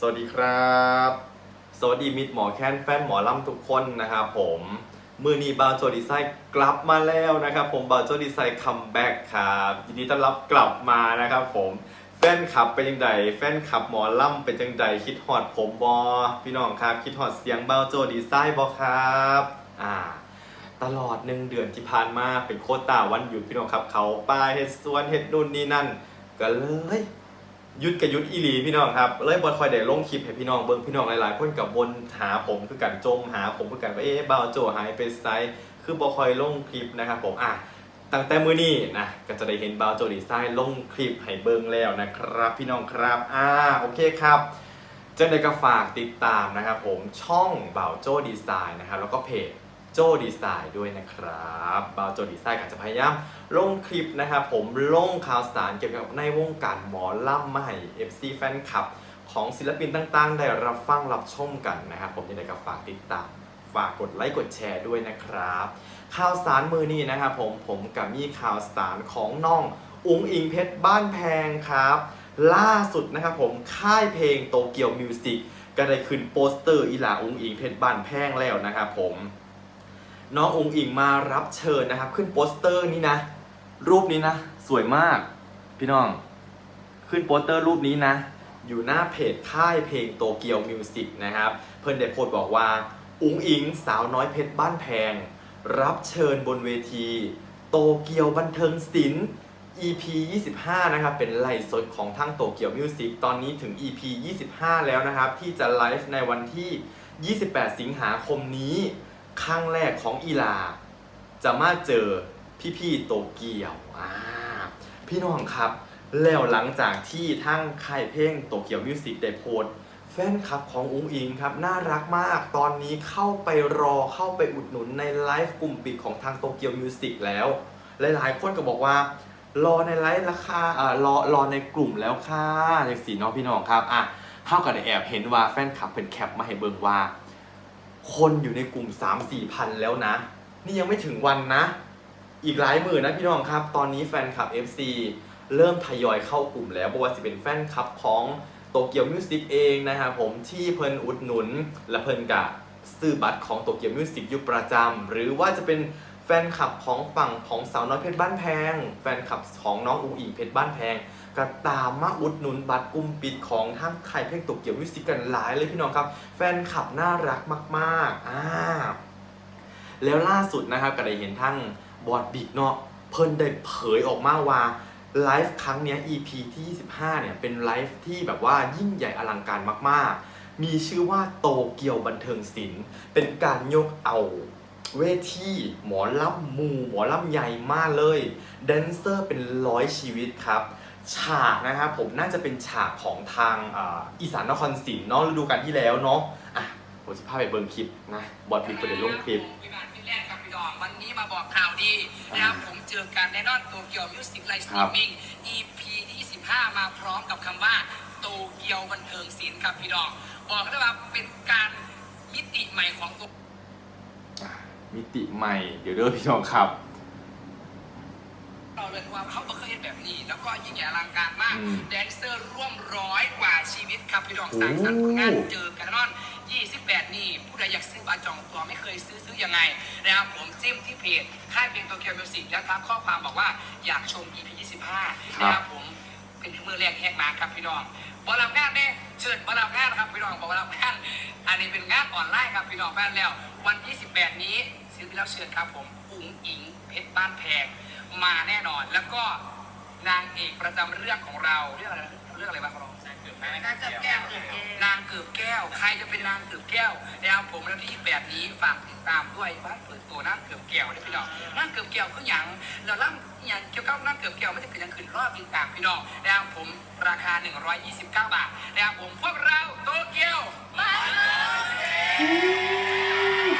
สวัสดีครับ สวัสดีมิตรหมอแค้นแฟนหมอลำทุกคนนะครับผมมือนี้บาโจดีไซน์กลับมาแล้วนะครับผมบาโจดีไซน์คัมแบ็กครับยินดีต้อนรับกลับมานะครับผมแฟนคลับเป็นยังไงแฟนคลับหมอลำเป็นยังไงคิดฮอดผมบอพี่น้องครับ คิดฮอดเสียงบาโจดีไซน์บอครับอ่าตลอดหนึ่งเดือนที่ผ่านมาเป็นโคตาวันหยุดพี่น้องครับ เขาป้าเฮ็ดสวนเฮ็ดนู่นนี่นั่น ก็เลย ยุดกับยุดอีหลีพี่น้องครับเลยบอลคอยได้ลงคลิปให้พี่น้องเบิ่งพี่น้องหลายๆคนกับบนหาผมคือกันจมหาผมคือกันว่าเอ๊ะบ่าวโจหายไปไซคือบอลคอยลงคลิปนะครับผมอะตั้งแต่มือนี้นะก็จะได้เห็นบ่าวโจดีไซน์ลงคลิปให้เบิ่งแล้วนะครับ พี่น้องครับอ่าโอเคครับเจังได้ก็ฝากติดตามนะครับผมช่องบ่าวโจดีไซน์นะครับแล้วก็เพจ โจดีไซน์ด้วยนะครับบาวโจดีไซน์ก็จะพยายามลงคลิปนะครับผมลงข่าวสารเกี่ยวกับในวงการหมอล่ำมาให้ FC แฟนคลับ ของศิลปินต่างๆ ได้รับฟังรับชมกันนะครับผมยังไงก็ฝากติดตาม ฝากกดไลค์กดแชร์ด้วยนะครับ ข่าวสารมือนี้นะครับผมผมกับมีข่าวสารของน้องอุงอิงเพชรบ้านแพงครับ ล่าสุดนะครับผมค่ายเพลงโตเกียวมิวสิกก็ได้ขึ้นโปสเตอร์อีหลาอุงอิงเพชรบ้านแพงแล้วนะครับผม น้ององค์อิงมารับเชิญนะครับ ขึ้นโปสเตอร์นี้นะ รูปนี้นะ สวยมาก พี่น้อง ขึ้นโปสเตอร์รูปนี้นะ อยู่หน้าเพจค่ายเพลงโตเกียวมิวสิกนะครับ เพื่อนเดโพดบอกว่าอุงอิงสาวน้อยเพชรบ้านแพง รับเชิญบนเวที โตเกียวบันเทิงศิลป์ EP 25 นะครับ เป็นไลฟ์สดของทั้งโตเกียวมิวสิกตอนนี้ถึง EP 25 แล้วนะครับ ที่จะไลฟ์ในวันที่ 28 สิงหาคมนี้ ครั้งแรกของอีลา จะมาเจอพี่ๆโตเกียวอ่าพี่น้องครับ แล้วหลังจากที่ทั้งค่ายเพลงโตเกียวมิวสิกได้โพสแฟนคลับของอุ้งอิงครับ น่ารักมาก ตอนนี้เข้าไปรอเข้าไปอุดหนุนในไลฟ์กลุ่มปิดของทางโตเกียวมิวสิกแล้ว หลายๆ คนก็บอกว่า รอในไลฟ์ราคาอ่ารอรอในกลุ่มแล้วค่ะอย่างสีน้องพี่น้องครับอะเท่ากับได้แอบเห็นว่าแฟนคลับเป็นแคปมาให้เบิ่งว่า คนอยู่ในกลุ่ม 3 4พันแล้วนะ นี่ยังไม่ถึงวันนะ อีกหลายหมื่นนะพี่น้องครับ ตอนนี้แฟนคลับ FC เริ่มทยอยเข้ากลุ่มแล้วเพราะว่าจะเป็นแฟนคลับของโตเกียวมิวสิกเองนะครับผมที่เพิ่นอุดหนุน และเพิ่นกะซื้อบัตรของโตเกียวมิวสิกอยู่ประจำหรือว่าจะเป็น แฟนคลับของฝั่งของสาวน้อยเพชรบ้านแพง แฟนคลับของน้องอุ๋งอิงเพชรบ้านแพงก็ตามมาอุดหนุนบัตรกุมปิดของทั้งไทยเพลงโตเกี่ยวมิวสิกกันหลายเลยพี่น้องครับ แฟนคลับน่ารักมากๆอ่าแล้วล่าสุดนะครับก็ได้เห็นทั้งบอดบิ๊กเนาะเพิ่นได้เผยออกมาว่าไลฟ์ครั้งนี้ EP ที่ 25 เนี่ย เป็นไลฟ์ที่แบบว่ายิ่งใหญ่อลังการมาก ๆ มีชื่อว่าโตเกียวบันเทิงศิลป์ เป็นการยกเอา เวทีหมอลำหมูหมอลำใหญ่มากเลยแดนเซอร์เป็นร้อยชีวิตครับ ฉากนะครับผมน่าจะเป็นฉากของทางอ่าอีสานนครศรีเนาะฤดูกาลที่แล้วเนาะอะผมจะพาไปเบิ่งคลิปนะบอดบิ๊กประเด็นลงคลิปวิบานพี่แรกครับพี่ดองวันนี้มาบอกข่าวดีนะครับผมเจอกันในนอนโตเกียวมิวสิกไลฟ์สตรีมมิ่ง EP ที่25 มาพร้อมกับคำว่าโตเกียวบันเทิงศิลป์ครับพี่ดอง บอกได้ว่าเป็นการมิติใหม่ของตัวอะ มิติใหม่ เดี๋ยวเด้อพี่น้องครับ เราเลยว่าเขาไม่เคยเห็นแบบนี้ แล้วก็ยิ่งใหญ่อลังการมาก อืมแดนเซอร์ร่วมร้อยกว่าชีวิตครับพี่ดองโอ้สร้างสรรค์ผลงานเจอกันแน่นอน 28 นี่ผู้ใดอยากซื้อบัตรจองตัวไม่เคยซื้อซื้อยังไงนะครับผมจิ้มที่เพจค่ายเพลงโตเกียวมิวสิกแล้วทักข้อความบอกว่าอยากชม EP 25นะครับผมเป็นมือแรกแหกมาครับพี่น้องบอลลับงานเนี่ยเชิญบอลลับงานนะครับพี่น้องบอลลับงานอันนี้เป็นงานออนไลน์ครับพี่น้องแม่นแล้ว วันที่ 18 นี้ ศิลปินรับเชิญครับผมอุ๋งอิงเพชรบ้านแพงมาแน่นอน แล้วก็นางเอกประจำเรื่องของเราเรื่องอะไรนะเรื่องอะไรบ้างของเรานางเกือบแม่นางเกือบแก้วนางเกือบแก้ว ใครจะเป็นนางเกือบแก้วนะครับผมวันที่28นี้ฝากติดตามด้วยบ้านเปิดตัวนางเกือบแก้วด้วยพี่น้องนางเกือบแก้วคืออย่างเราล่ำอย่างเกี่ยวกับนางเกือบแก้วไม่ได้เกิดอย่างขึ้นรอบติดตามพี่น้องนะครับผมราคา 129 บาทนะครับผมพวกเราโตเกียวมา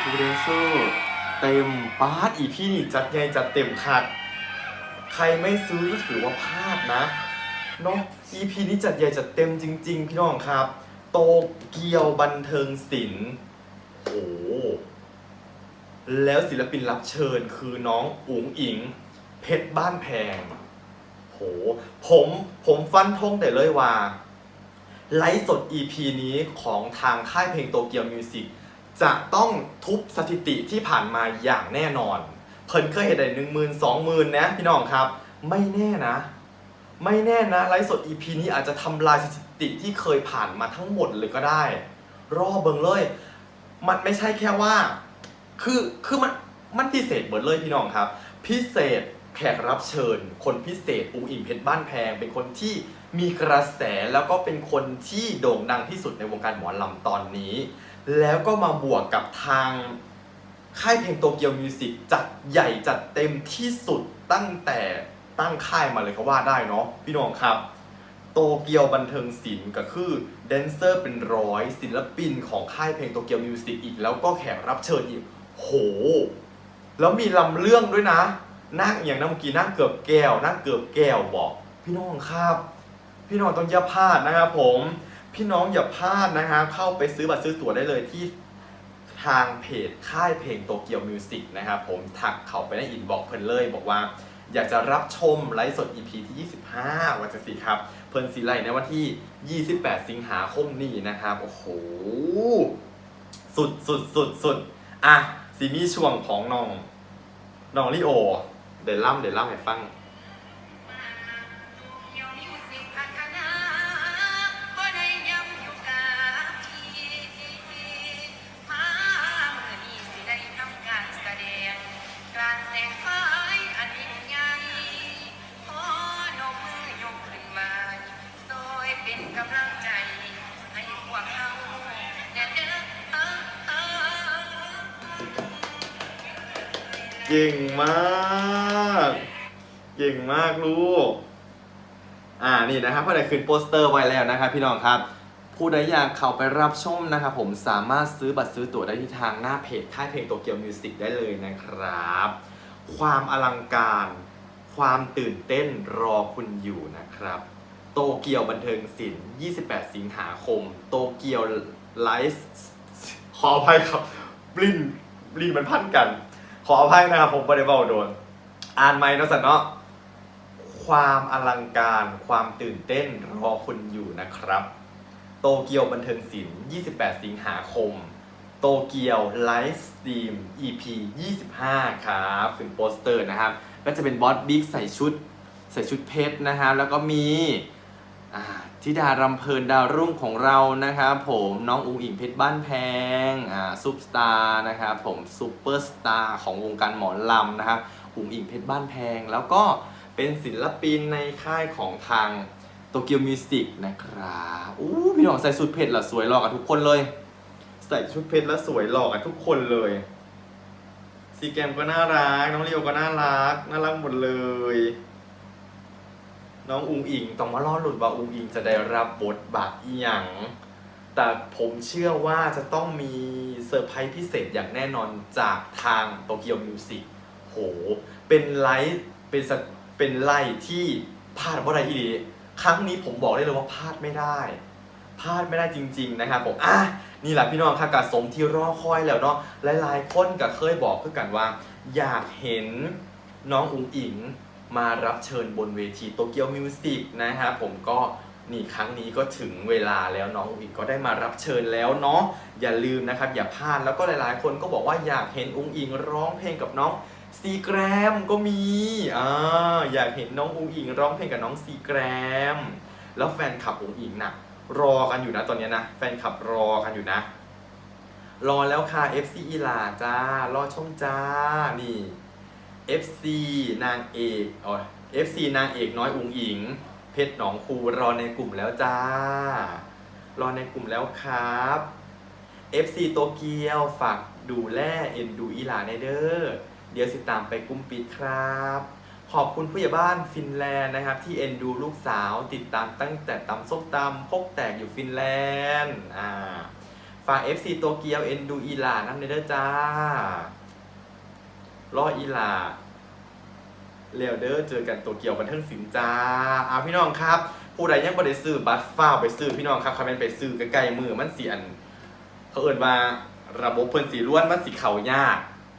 ทูเดนเซอร์ เต็มปาร์ตอีพี่นี่จัดใหญ่จัดเต็มคัดใครไม่ซื้อก็ถือว่าพลาดนะเนาะ EP นี้จัดใหญ่จัดเต็มจริง ๆ พี่น้องครับ โตเกียวบันเทิงศิลป์โอ้แล้วศิลปินรับเชิญคือน้องอุ๋งอิง เพชรบ้านแพงโหผมผมฟันธงแต่เลยว่า ไลฟ์สด EP นี้ของทางค่ายเพลงโตเกียวมิวสิก จะต้องทุบสถิติที่ผ่านมาอย่างแน่นอน เพิ่นเคยเห็นได้หนึ่งหมื่นสองหมื่นนะพี่น้องครับ ไม่แน่นะ ไม่แน่นะไลฟ์สด EP นี้อาจจะทำลายสถิติที่เคยผ่านมาทั้งหมดเลยก็ได้ รอเบิงเลย มันไม่ใช่แค่ว่า คือคือมันมันพิเศษเบิดเลยพี่น้องครับ พิเศษแขกรับเชิญ คนพิเศษอุ้งอิงเพชรบ้านแพง เป็นคนที่มีกระแสแล้วก็เป็นคนที่โด่งดังที่สุดในวงการหมอลำตอนนี้ แล้วก็มาบวกกับทางค่ายเพลงโตเกียวมิวสิกจัดใหญ่จัดเต็มที่สุดตั้งแต่ตั้งค่ายมาเลยก็ว่าได้เนาะพี่น้องครับ โตเกียวบันเทิงศิลป์ก็คือแดนเซอร์เป็นร้อยศิลปินของค่ายเพลงโตเกียวมิวสิกอีก แล้วก็แขกรับเชิญอีก โห แล้วมีลำเรื่องด้วยนะนั่งอย่างนั้นเมื่อกี้นั่งเกือบแก้วนั่งเกือบแก้วบอก พี่น้องครับ พี่น้องต้องอย่าพลาดนะครับผม พี่น้องอย่าพลาดนะฮะเข้าไปซื้อบัตรซื้อตั๋วได้เลยที่ทางเพจค่ายเพลงโตเกียวมิวสิกนะครับผมถักเขาไปในอินบอกเพิ่นเลย บอกว่าอยากจะรับชมไลฟ์สด EP ที่ 25 วันจะสิครับ เพิ่นสีไลฟ์ในวันที่ 28 สิงหาคมนี้นะครับ โอ้โห สุดสุดสุดสุดอะสีมีช่วงของน้องน้องลิโอ เดี๋ยวล่ำเดี๋ยวล่ำให้ฟัง เก่งมาก เก่งมากลูก อ่านี่นะครับพ่อได้ขึ้นโปสเตอร์ไว้แล้วนะครับพี่น้องครับ ผู้ใดอยากเข้าไปรับชมนะครับผมสามารถซื้อบัตรซื้อตั๋วได้ที่ทางหน้าเพจค่ายเพลงโตเกียวมิวสิกได้เลยนะครับ ความอลังการ ความตื่นเต้นรอคุณอยู่นะครับ โตเกียวบันเทิงศิลป์ 28 สิงหาคม โตเกียวไลฟ์ขออภัยครับบลินบลินมันพันกัน ขออภัยนะครับผมบริเวาโดน อ่านไหมเนาะสันเนาะความอลังการความตื่นเต้นรอคุณอยู่นะครับ โตเกียวบันเทิงศิลป์ 28 สิงหาคม โตเกียวไลฟ์สตรีม EP 25 ครับเป็นโปสเตอร์นะครับ ก็จะเป็นบอสบิ๊กใส่ชุด ใส่ชุดเพชรนะครับแล้วก็มี ธิดารำเพลินดาวรุ่งของเรานะครับผมน้องอุ๋งอิงเพชรบ้านแพงอ่าซุปสตาร์นะครับผมซูเปอร์สตาร์ของวงการหมอลำนะครับอุ๋งอิงเพชรบ้านแพง แล้วก็เป็นศิลปินในค่ายของทางโตเกียวมิวสิกนะครับอู้พี่น้องใส่ชุดเพชรละสวยหล่อกันทุกคนเลย ใส่ชุดเพชรแล้วสวยหล่อกันทุกคนเลยซีแกมก็น่ารัก น้องเลียวก็น่ารัก น่ารักหมดเลย น้องอุงอิงต้องมารอหลุดว่าอุงอิงจะได้รับบทบาทอีหยังแต่ผมเชื่อว่าจะต้องมีเซอร์ไพรส์พิเศษอย่างแน่นอนจากทางโตเกียวมิวสิกโห เป็นไลฟ์เป็นสเป็นไลฟ์ที่พลาดเพราะอะไรอีดีครั้งนี้ผมบอกได้เลยว่าพลาดไม่ได้พลาดไม่ได้จริง ๆ นะครับผมอะนี่แหละพี่น้องค่ะกะสมที่รอคอยแล้วเนาะหลายๆคนก็เคยบอกคือกันว่า อยากเห็นน้องอุ๋งอิง มารับเชิญบนเวทีโตเกียวมิวสิกนะครับผมก็นี่ครั้งนี้ก็ถึงเวลาแล้วน้องอุ๋งอิงก็ได้มารับเชิญแล้วเนาะอย่าลืมนะครับ อย่าพลาดแล้วก็หลายๆ คนก็บอกว่าอยากเห็นอุ๋งอิงร้องเพลงกับน้องซีแกรมก็มีอ่าอยากเห็นน้องอุ๋งอิงร้องเพลงกับน้องซีแกรม แล้วแฟนคลับอุ๋งอิงน่ะรอกันอยู่นะตอนนี้นะแฟนคลับรอกันอยู่นะ รอแล้วค่ะ FC อีหลาจ้ารอชมจ้านี่ FC นางเอกอ๋อ FC นางเอกน้อยอุงอิง เพชรหนองคูรอในกลุ่มแล้วจ้า รอในกลุ่มแล้วครับ FC โตเกียวฝากดูแลเอ็นดูอีหลาในเด้อ เดี๋ยวสิตามไปกุมปิดครับ ขอบคุณผู้ใหญ่บ้านฟินแลนด์นะครับ ที่เอ็นดูลูกสาวติดตามตั้งแต่ตำส้มตำพกแตกอยู่ฟินแลนด์ อ่า ฝาก FC โตเกียวเอ็นดูอีหลานั่นเด้อจ้า รออีลาเร็วเด้อเจอกันโตเกียวบันเทิงสินจ้าอ่าพี่น้องครับ ผู้ใดยังบ่ได้ซื้อบัตรฟ้าไปซื้อพี่น้องครับคอมเมนต์ไปซื้อใกล้ๆมือมันเสีอันเขาเอินว่าระบบเพิ่นสีล้วนมันสีเขายาก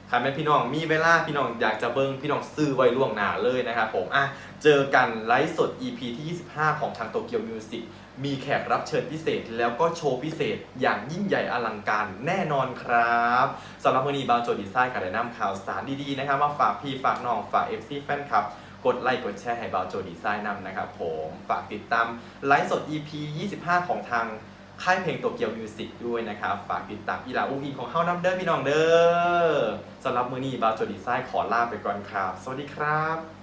ครับแม่พี่น้องมีเวลาพี่น้องอยากจะเบิ้งพี่น้องซื้อไว้ล่วงหน้าเลยนะครับผมอะเจอกันไลฟ์สด EP ที่ 25 ของทางโตเกียวมิวสิก มีแขกรับเชิญพิเศษ แล้วก็โชว์พิเศษอย่างยิ่งใหญ่อลังการแน่นอนครับสำหรับวันนี้บางโจดีไซน์กับได้นำข่าวสารดีๆนะครับมาฝากพี่ฝากน้องฝาก FC แฟนคลับกดไลค์กดแชร์ให้บาวโจดีไซน์นำนะครับผมฝากติดตามไลฟ์สด EP 25 ของทางค่ายเพลงโตเกียวมิวสิกด้วยนะครับ ฝากติดตามอีลาอุ้งอิงของเฮาน้ำเด้อพี่น้องเด้อสำหรับมือนี้บาวโจดีไซน์ขอลาไปก่อนครับ สวัสดีครับ